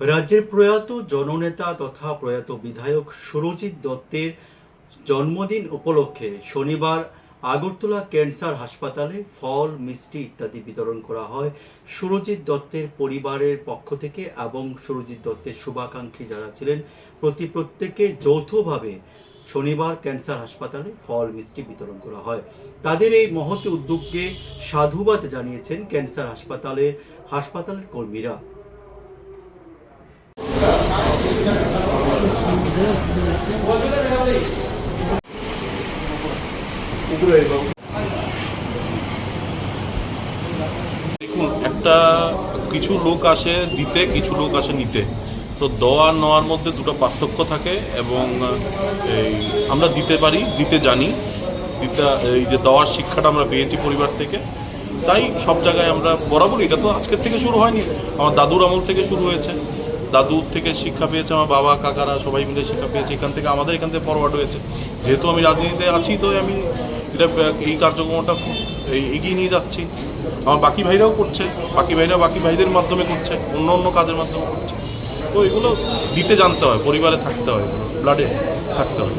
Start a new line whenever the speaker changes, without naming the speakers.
রাজ্যের প্রয়াত জননেতা তথা প্রয়াত বিধায়ক সুরজিৎ দত্তের জন্মদিন উপলক্ষে শনিবার আগরতলা ক্যান্সার হাসপাতালে ফল, মিষ্টি ইত্যাদি বিতরণ করা হয়। সুরজিৎ দত্তের পরিবারের পক্ষ থেকে এবং সুরজিৎ দত্তের শুভাকাঙ্ক্ষী যারা ছিলেন, প্রতি প্রত্যেকে যৌথভাবে শনিবার ক্যান্সার হাসপাতালে ফল, মিষ্টি বিতরণ করা হয়। তাদের এই মহৎ উদ্যোগকে সাধুবাদ জানিয়েছেন ক্যান্সার হাসপাতালের হাসপাতালের কর্মীরা।
দেখুন, একটা কিছু লোক আসে দিতে, কিছু লোক আসে নিতে। তো দেওয়া নেওয়ার মধ্যে দুটো পার্থক্য থাকে এবং এই আমরা দিতে পারি, দিতে জানি। দিতে, এই যে দেওয়ার শিক্ষাটা আমরা পেয়েছি পরিবার থেকে। তাই সব জায়গায় আমরা বরাবর এটা তো আজকের থেকে শুরু হয়নি। আমার দাদুর আমল থেকে শুরু হয়েছে। দাদুর থেকে শিক্ষা পেয়েছে, আমার বাবা, কাকারা সবাই মিলে শিক্ষা পেয়েছে, এখান থেকে আমাদের এখান থেকে ফরওয়ার্ড হয়েছে। যেহেতু আমি রাজনীতিতে আছি, তো আমি এটা, এই কার্যক্রমটা এগিয়ে নিয়ে যাচ্ছি। আমার বাকি ভাইরাও করছে, বাকি ভাইরা বাকি ভাইদের মাধ্যমে করছে, অন্য অন্য কাজের মাধ্যমে করছে। তো এগুলো দিতে জানতে হয়, পরিবারে থাকতে হয় ব্লাডে থাকতে হয়।